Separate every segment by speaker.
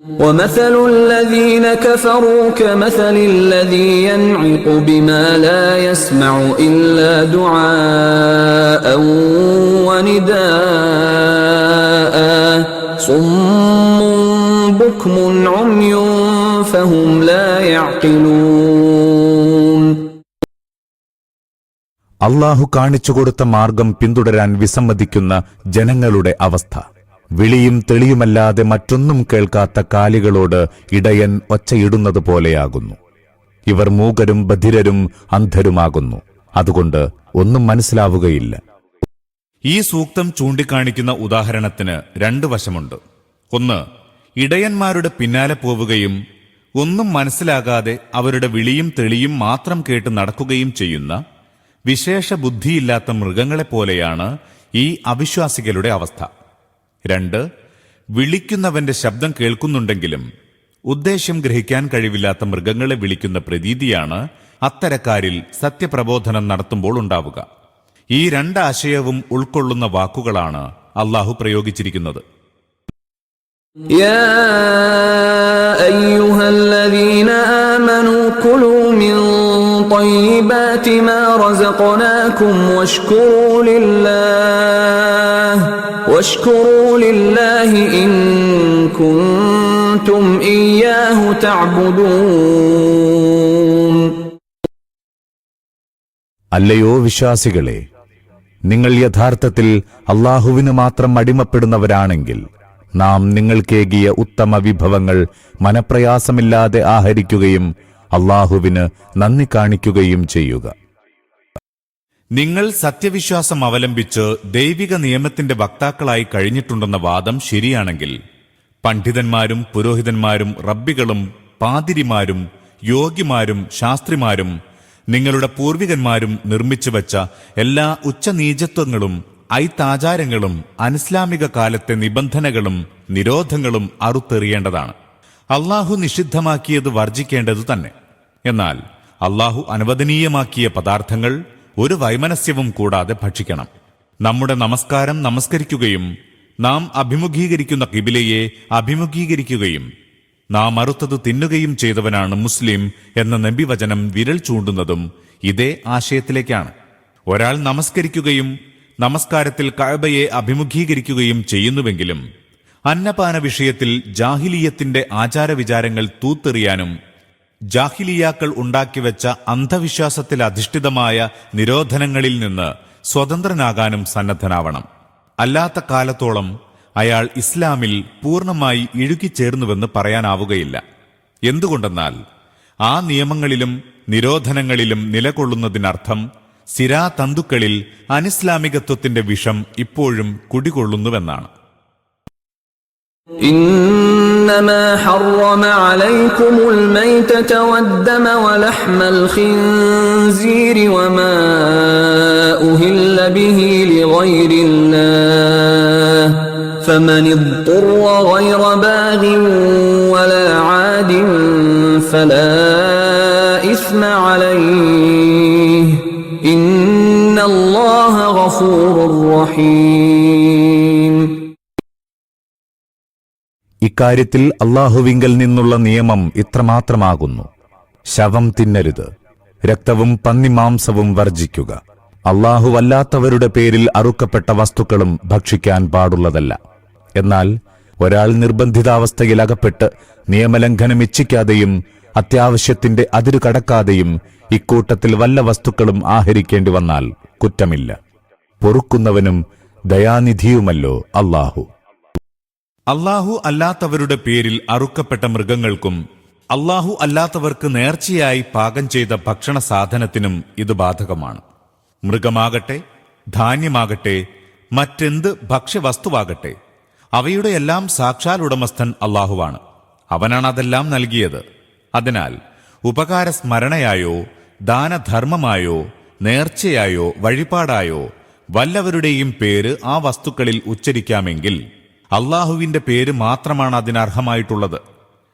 Speaker 1: ومثل الذين كفروا كمثل الذي ينعق بما لا يسمع إلا دعاء ونداء صم بكم عمي فهم لا يعقلون
Speaker 2: അള്ളാഹു കാണിച്ചുകൊടുത്ത മാർഗം പിന്തുടരാൻ വിസമ്മതിക്കുന്ന ജനങ്ങളുടെ അവസ്ഥ വിളിയും തെളിയുമല്ലാതെ മറ്റൊന്നും കേൾക്കാത്ത കാലികളോട് ഇടയൻ ഒച്ചയിടുന്നത് പോലെയാകുന്നു. ഇവർ മൂകരും ബധിരരും അന്ധരുമാകുന്നു. അതുകൊണ്ട് ഒന്നും മനസ്സിലാവുകയില്ല.
Speaker 3: ഈ സൂക്തം ചൂണ്ടിക്കാണിക്കുന്ന ഉദാഹരണത്തിന് രണ്ട് വശമുണ്ട്. ഒന്ന് ഇടയന്മാരുടെ പിന്നാലെ പോവുകയും ഒന്നും മനസ്സിലാകാതെ അവരുടെ വിളിയും തെളിയും മാത്രം കേട്ട് നടക്കുകയും ചെയ്യുന്ന വിശേഷ ബുദ്ധിയില്ലാത്ത മൃഗങ്ങളെപ്പോലെയാണ് ഈ അവിശ്വാസികളുടെ അവസ്ഥ. രണ്ട് വിളിക്കുന്നവന്റെ ശബ്ദം കേൾക്കുന്നുണ്ടെങ്കിലും ഉദ്ദേശ്യം ഗ്രഹിക്കാൻ കഴിവില്ലാത്ത മൃഗങ്ങളെ വിളിക്കുന്ന പ്രതീതിയാണ് അത്തരക്കാരിൽ സത്യപ്രബോധനം നടത്തുമ്പോൾ ഉണ്ടാവുക ഈ രണ്ട് ആശയവും ഉൾക്കൊള്ളുന്ന വാക്കുകളാണ് അള്ളാഹു പ്രയോഗിച്ചിരിക്കുന്നത്
Speaker 1: يا أيها الذين آمنوا كلوا من طيبات ما رزقناكم واشكروا لله واشكروا لله إن كنتم إياه تعبدون
Speaker 2: അല്ലയോ വിശ്വാസികളെ നിങ്ങൾ യഥാർത്ഥത്തിൽ അള്ളാഹുവിന് മാത്രം അടിമപ്പെടുന്നവരാണെങ്കിൽ നാം നിങ്ങൾക്കേകിയ ഉത്തമ വിഭവങ്ങൾ മനപ്രയാസമില്ലാതെ ആഹരിക്കുകയും അള്ളാഹുവിന് നന്ദി കാണിക്കുകയും ചെയ്യുക.
Speaker 3: നിങ്ങൾ സത്യവിശ്വാസം അവലംബിച്ച് ദൈവിക നിയമത്തിന്റെ വക്താക്കളായി കഴിഞ്ഞിട്ടുണ്ടെന്ന വാദം ശരിയാണെങ്കിൽ പണ്ഡിതന്മാരും പുരോഹിതന്മാരും റബ്ബികളും പാതിരിമാരും യോഗിമാരും ശാസ്ത്രിമാരും നിങ്ങളുടെ പൂർവികന്മാരും നിർമ്മിച്ചു വച്ച എല്ലാ ഉച്ചനീചത്വങ്ങളും ഐത്താചാരങ്ങളും അനിസ്ലാമിക കാലത്തെ നിബന്ധനകളും നിരോധങ്ങളും അറുത്തെറിയേണ്ടതാണ്. അള്ളാഹു നിഷിദ്ധമാക്കിയത് വർജിക്കേണ്ടതു തന്നെ. എന്നാൽ അള്ളാഹു അനുവദനീയമാക്കിയ പദാർത്ഥങ്ങൾ ഒരു വൈമനസ്യവും കൂടാതെ ഭക്ഷിക്കണം. നമ്മുടെ നമസ്കാരം നമസ്കരിക്കുകയും നാം അഭിമുഖീകരിക്കുന്ന കിബിലയെ അഭിമുഖീകരിക്കുകയും നാം അറുത്തത് തിന്നുകയും ചെയ്തവനാണ് മുസ്ലിം എന്ന നബിവചനം വിരൽ ചൂണ്ടുന്നതും ഇതേ ആശയത്തിലേക്കാണ്. ഒരാൾ നമസ്കരിക്കുകയും നമസ്കാരത്തിൽ കഴബയെ അഭിമുഖീകരിക്കുകയും ചെയ്യുന്നുവെങ്കിലും അന്നപാന വിഷയത്തിൽ ജാഹിലീയത്തിന്റെ ആചാരവിചാരങ്ങൾ തൂത്തെറിയാനും ജാഹിലിയാക്കൾ ഉണ്ടാക്കിവെച്ച അന്ധവിശ്വാസത്തിൽ അധിഷ്ഠിതമായ നിരോധനങ്ങളിൽ നിന്ന് സ്വതന്ത്രനാകാനും സന്നദ്ധനാവണം. അല്ലാത്ത കാലത്തോളം അയാൾ ഇസ്ലാമിൽ പൂർണമായി ഇഴുകിച്ചേർന്നുവെന്ന് പറയാനാവുകയില്ല. എന്തുകൊണ്ടെന്നാൽ ആ നിയമങ്ങളിലും നിരോധനങ്ങളിലും നിലകൊള്ളുന്നതിനർത്ഥം സിരാതന്തുക്കളിൽ അനിസ്ലാമികത്വത്തിന്റെ വിഷം ഇപ്പോഴും കുടികൊള്ളുന്നുവെന്നാണ്.
Speaker 1: إنما حرم عليكم الميتة والدم ولحم الخنزير وما أهل به لغير الله فمن اضطر غير باغ ولا عاد فلا إثم عليه إن الله غفور رحيم
Speaker 2: ഇക്കാര്യത്തിൽ അള്ളാഹുവിങ്കൽ നിന്നുള്ള നിയമം ഇത്രമാത്രമാകുന്നു. ശവം തിന്നരുത്. രക്തവും പന്നിമാംസവും വർജിക്കുക അള്ളാഹുവല്ലാത്തവരുടെ പേരിൽ അറുക്കപ്പെട്ട വസ്തുക്കളും ഭക്ഷിക്കാൻ പാടുള്ളതല്ല. എന്നാൽ ഒരാൾ നിർബന്ധിതാവസ്ഥയിൽ അകപ്പെട്ട് നിയമലംഘനം ഇച്ഛിക്കാതെയും അത്യാവശ്യത്തിന്റെ അതിരു കടക്കാതെയും ഇക്കൂട്ടത്തിൽ വല്ല വസ്തുക്കളും ആഹരിക്കേണ്ടി വന്നാൽ കുറ്റമില്ല. പൊറുക്കുന്നവനും ദയാനിധിയുമല്ലോ അല്ലാഹു
Speaker 3: അള്ളാഹു അല്ലാത്തവരുടെ പേരിൽ അറുക്കപ്പെട്ട മൃഗങ്ങൾക്കും അള്ളാഹു അല്ലാത്തവർക്ക് നേർച്ചയായി പാകം ചെയ്ത ഭക്ഷണ സാധനത്തിനും ഇത് ബാധകമാണ്. മൃഗമാകട്ടെ ധാന്യമാകട്ടെ മറ്റെന്ത് ഭക്ഷ്യവസ്തുവാകട്ടെ അവയുടെ എല്ലാം സാക്ഷാൽ ഉടമസ്ഥൻ അള്ളാഹുവാണ്. അവനാണ് അതെല്ലാം നൽകിയത്. അതിനാൽ ഉപകാര സ്മരണയായോ ദാനധർമ്മമായോ നേർച്ചയായോ വഴിപാടായോ വല്ലവരുടെയും പേര് ആ വസ്തുക്കളിൽ ഉച്ചരിക്കാമെങ്കിൽ അള്ളാഹുവിന്റെ പേര് മാത്രമാണ് അതിനർഹമായിട്ടുള്ളത്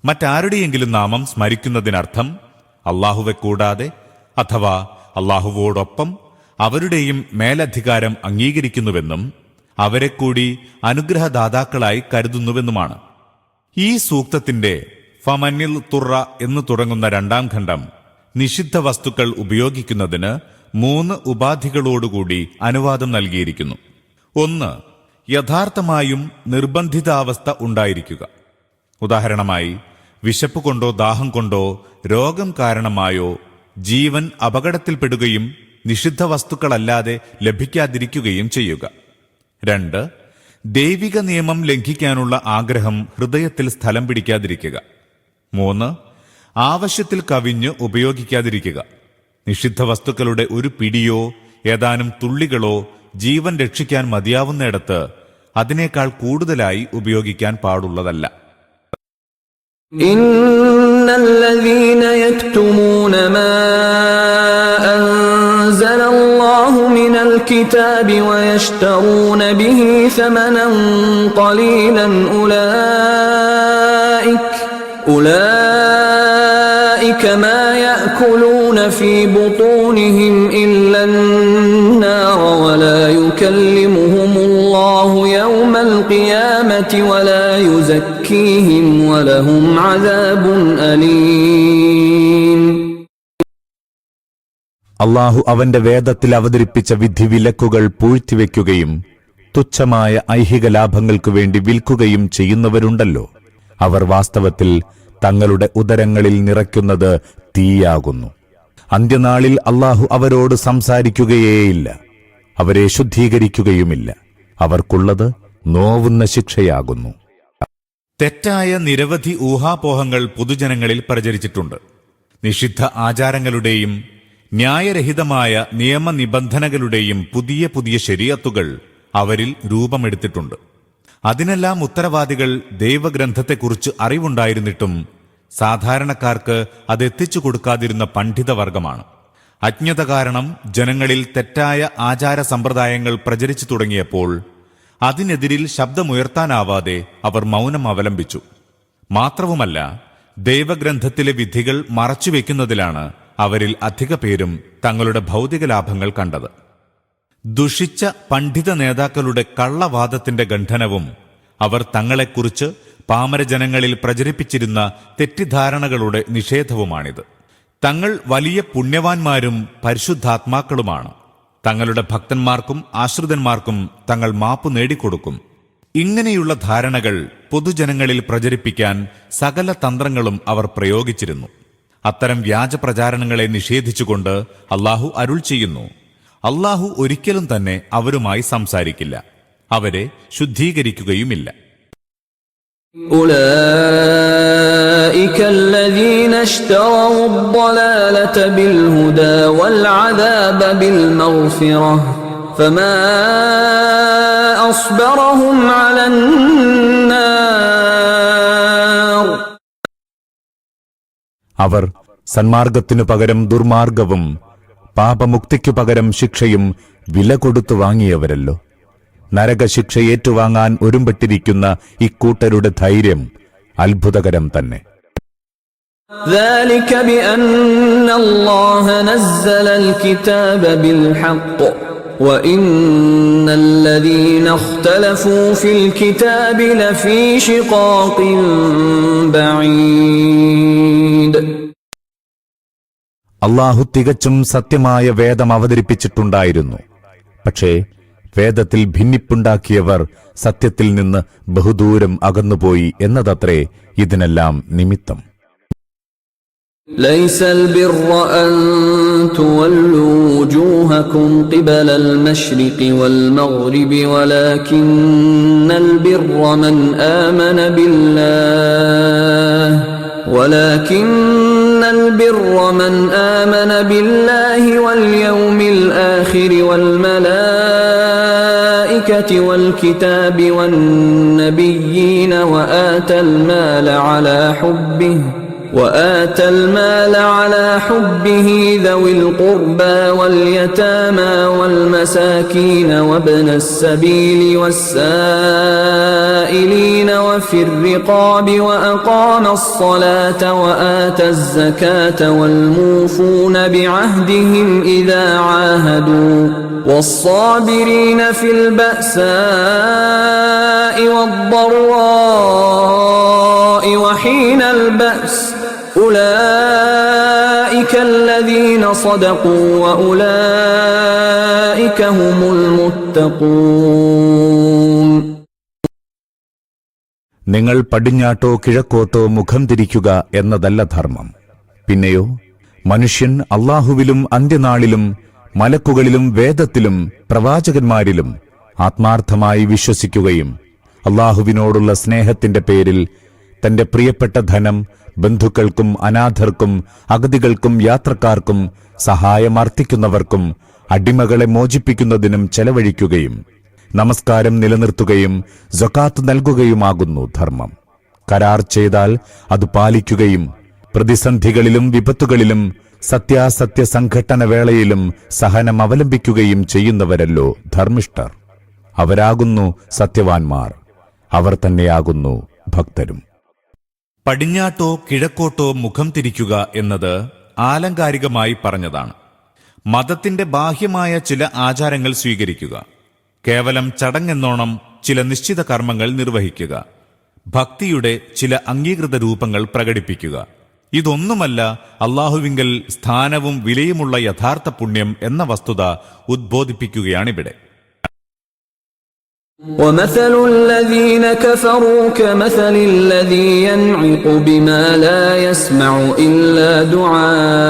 Speaker 3: മറ്റാരുടെയെങ്കിലും നാമം സ്മരിക്കുന്നതിനർത്ഥം അള്ളാഹുവെ കൂടാതെ അഥവാ അള്ളാഹുവോടൊപ്പം അവരുടെയും മേലധികാരം അംഗീകരിക്കുന്നുവെന്നും അവരെ കൂടി അനുഗ്രഹദാതാക്കളായി കരുതുന്നുവെന്നുമാണ്. ഈ സൂക്തത്തിന്റെ ഫമനിൽ തുറ എന്ന് തുടങ്ങുന്ന രണ്ടാം ഖണ്ഡം നിഷിദ്ധ വസ്തുക്കൾ ഉപയോഗിക്കുന്നതിന് മൂന്ന് ഉപാധികളോടുകൂടി അനുവാദം നൽകിയിരിക്കുന്നു. ഒന്ന് യഥാർത്ഥമായും നിർബന്ധിതാവസ്ഥ ഉണ്ടായിരിക്കുക. ഉദാഹരണമായി വിശപ്പ് കൊണ്ടോ ദാഹം കൊണ്ടോ രോഗം കാരണമായോ ജീവൻ അപകടത്തിൽപ്പെടുകയും നിഷിദ്ധ വസ്തുക്കളല്ലാതെ ലഭിക്കാതിരിക്കുകയും ചെയ്യുക. രണ്ട് ദൈവിക നിയമം ലംഘിക്കാനുള്ള ആഗ്രഹം ഹൃദയത്തിൽ സ്ഥലം പിടിക്കാതിരിക്കുക. മൂന്ന് ആവശ്യത്തിൽ കവിഞ്ഞ് ഉപയോഗിക്കാതിരിക്കുക. നിഷിദ്ധ വസ്തുക്കളുടെ ഒരു പിടിയോ ഏതാനും തുള്ളികളോ ജീവൻ രക്ഷിക്കാൻ മതിയാവുന്നിടത്ത് അതിനേക്കാൾ കൂടുതലായി ഉപയോഗിക്കാൻ പാടുള്ളതല്ല
Speaker 1: إن الذين يكتمون ما أنزل الله من الكتاب ويشترون به ثمنا قليلا أولئك أولئك ما يأكلون في بطونهم إلا النار ولا يكلمهم الله يوم القيامة ولا يزكيهم ولهم عذاب أليم
Speaker 2: അള്ളാഹു അവന്റെ വേദത്തിൽ അവതരിപ്പിച്ച വിധിവിലക്കുകൾ പൂഴ്ത്തിവെക്കുകയും തുച്ഛമായ ഐഹിക ലാഭങ്ങൾക്കു വേണ്ടി വിൽക്കുകയും ചെയ്യുന്നവരുണ്ടല്ലോ അവർ വാസ്തവത്തിൽ തങ്ങളുടെ ഉദരങ്ങളിൽ നിറയ്ക്കുന്നത് തീയാകുന്നു. അന്ത്യനാളിൽ അള്ളാഹു അവരോട് സംസാരിക്കുകയേയില്ല. അവരെ ശുദ്ധീകരിക്കുകയുമില്ല. അവർക്കുള്ളത് നോവുന്ന ശിക്ഷയാകുന്നു.
Speaker 3: തെറ്റായ നിരവധി ഊഹാപോഹങ്ങൾ പൊതുജനങ്ങളിൽ പ്രചരിച്ചിട്ടുണ്ട്. നിഷിദ്ധ ആചാരങ്ങളുടെയും ന്യായരഹിതമായ നിയമനിബന്ധനകളുടെയും പുതിയ പുതിയ ശരിയത്തുകൾ അവരിൽ രൂപമെടുത്തിട്ടുണ്ട്. അതിനെല്ലാം ഉത്തരവാദികൾ ദൈവഗ്രന്ഥത്തെക്കുറിച്ച് അറിവുണ്ടായിരുന്നിട്ടും സാധാരണക്കാർക്ക് അതെത്തിച്ചു കൊടുക്കാതിരുന്ന പണ്ഡിതവർഗമാണ്. അജ്ഞത കാരണം ജനങ്ങളിൽ തെറ്റായ ആചാര സമ്പ്രദായങ്ങൾ പ്രചരിച്ചു തുടങ്ങിയപ്പോൾ അതിനെതിരിൽ ശബ്ദമുയർത്താനാവാതെ അവർ മൗനം അവലംബിച്ചു. മാത്രവുമല്ല ദൈവഗ്രന്ഥത്തിലെ വിധികൾ മറച്ചുവെക്കുന്നതിലാണ് അവരിൽ അധിക പേരും തങ്ങളുടെ ഭൗതിക ലാഭങ്ങൾ കണ്ടത്. ദുഷിച്ച പണ്ഡിത നേതാക്കളുടെ കള്ളവാദത്തിന്റെ ഗണ്ഠനവും അവർ തങ്ങളെക്കുറിച്ച് പാമരജനങ്ങളിൽ പ്രചരിപ്പിച്ചിരുന്ന തെറ്റിദ്ധാരണകളുടെ നിഷേധവുമാണിത്. തങ്ങൾ വലിയ പുണ്യവാന്മാരും പരിശുദ്ധാത്മാക്കളുമാണ്. തങ്ങളുടെ ഭക്തന്മാർക്കും ആശ്രിതന്മാർക്കും തങ്ങൾ മാപ്പ് നേടിക്കൊടുക്കും. ഇങ്ങനെയുള്ള ധാരണകൾ പൊതുജനങ്ങളിൽ പ്രചരിപ്പിക്കാൻ സകല തന്ത്രങ്ങളും അവർ പ്രയോഗിച്ചിരുന്നു. അത്തരം വ്യാജ പ്രചാരണങ്ങളെ നിഷേധിച്ചുകൊണ്ട് അള്ളാഹു അരുൾ ചെയ്യുന്നു. അള്ളാഹു ഒരിക്കലും തന്നെ അവരുമായി സംസാരിക്കില്ല അവരെ ശുദ്ധീകരിക്കുകയുമില്ല
Speaker 1: أولئك الذين اشتروا الضلالة بالهدى والعذاب بالمغفرة فما أصبرهم على النار
Speaker 2: അവർ സന്മാർഗത്തിനു പകരം ദുർമാർഗവും പാപമുക്തിക്കു പകരം ശിക്ഷയും വില കൊടുത്തു വാങ്ങിയവരല്ലോ നരകശിക്ഷ ഏറ്റുവാങ്ങാൻ ഒരുമ്പെട്ടിരിക്കുന്ന ഇക്കൂട്ടരുടെ ധൈര്യം അത്ഭുതകരം തന്നെ
Speaker 1: ذلك بأن الله نزل الكتاب بالحق وإن الذين اختلفوا في الكتاب لفي شقاق بعيد
Speaker 2: അള്ളാഹു തികച്ചും സത്യമായ വേദം അവതരിപ്പിച്ചിട്ടുണ്ടായിരുന്നു പക്ഷേ വേദത്തിൽ ഭിന്നിപ്പുണ്ടാക്കിയവർ സത്യത്തിൽ നിന്ന് ബഹുദൂരം അകന്നുപോയി എന്നതത്രേ ഇതിനെല്ലാം നിമിത്തം
Speaker 1: ليس البر أن تولوا وجوهكم قبل المشرق والمغرب ولكن البر من آمن بالله ولكن البر من آمن بالله واليوم الآخر والملائكة والكتاب والنبيين وآتى المال على حبه وآتى المال على حبه ذوي القربى واليتامى والمساكين وابن السبيل والسائلين وفي الرقاب وأقام الصلاة وآتى الزكاة والموفون بعهدهم إذا عاهدوا والصابرين في البأساء والضراء الضراء وحين البأس أولئك الذين صدقوا وأولئك هم المتقون
Speaker 3: നിങ്ങൾ പടിഞ്ഞാട്ടോ കിഴക്കോട്ടോ മുഖം തിരിക്കുക എന്നതല്ല ധർമ്മം പിന്നെയോ മനുഷ്യൻ അള്ളാഹുവിലും അന്ത്യനാളിലും മലക്കുകളിലും വേദത്തിലും പ്രവാചകന്മാരിലും ആത്മാർത്ഥമായി വിശ്വസിക്കുകയും അള്ളാഹുവിനോടുള്ള സ്നേഹത്തിന്റെ പേരിൽ തന്റെ പ്രിയപ്പെട്ട ധനം ബന്ധുക്കൾക്കും അനാഥർക്കും അഗതികൾക്കും യാത്രക്കാർക്കും സഹായമർത്ഥിക്കുന്നവർക്കും അടിമകളെ മോചിപ്പിക്കുന്നതിനും ചെലവഴിക്കുകയും നമസ്കാരം നിലനിർത്തുകയും ജൊക്കാത്ത് നൽകുകയുമാകുന്നു ധർമ്മം. കരാർ ചെയ്താൽ അത് പാലിക്കുകയും പ്രതിസന്ധികളിലും വിപത്തുകളിലും സത്യാസത്യ സംഘട്ടന വേളയിലും സഹനം അവലംബിക്കുകയും ചെയ്യുന്നവരല്ലോ ധർമ്മിഷ്ഠർ. അവരാകുന്നു സത്യവാൻമാർ. അവർ തന്നെയാകുന്നു ഭക്തരും.
Speaker 4: പടിഞ്ഞാട്ടോ കിഴക്കോട്ടോ മുഖം തിരിക്കുക എന്നത് ആലങ്കാരികമായി പറഞ്ഞതാണ്. മതത്തിന്റെ ബാഹ്യമായ ചില ആചാരങ്ങൾ സ്വീകരിക്കുക. കേവലം ചടങ്ങെന്നോണം ചില നിശ്ചിത കർമ്മങ്ങൾ നിർവഹിക്കുക. ഭക്തിയുടെ ചില അംഗീകൃത രൂപങ്ങൾ പ്രകടിപ്പിക്കുക. ഇതൊന്നുമല്ല അള്ളാഹുവിങ്കൽ സ്ഥാനവും വിലയുമുള്ള യഥാർത്ഥ പുണ്യം എന്ന വസ്തുത ഉദ്ബോധിപ്പിക്കുകയാണിവിടെ.
Speaker 1: ومثل الذين كفروا كمثل الذي ينعق بما لا يسمع إلا دعاء.